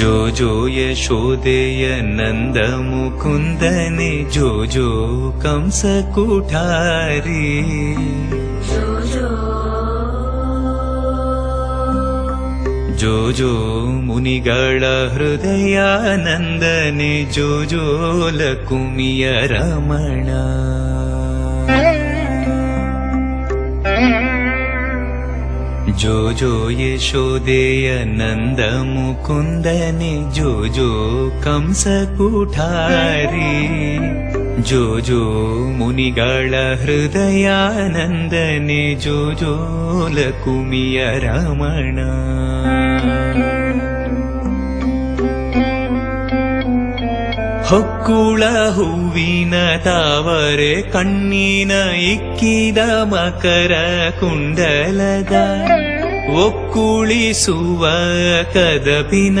जो जो यशोदेय नन्द जो जो कंसकुठारी जो जो जोजो मुनिगळ जो जो लकुमिय रमण जो जो यिशो देय जो मुकुन्दनि जोजो कंसकुठारी। जो जो मुनिगळहृदयानन्दनि जो जो लकुमिय रमण। ಹೊಕ್ಕುಳ ಹೂವಿನ ತಾವರೆ ಕಣ್ಣಿನ ಇಕ್ಕಿದ ಮಕರ ಕುಂಡಲದ ಒಕ್ಕುಳಿಸುವ ಕದಪಿನ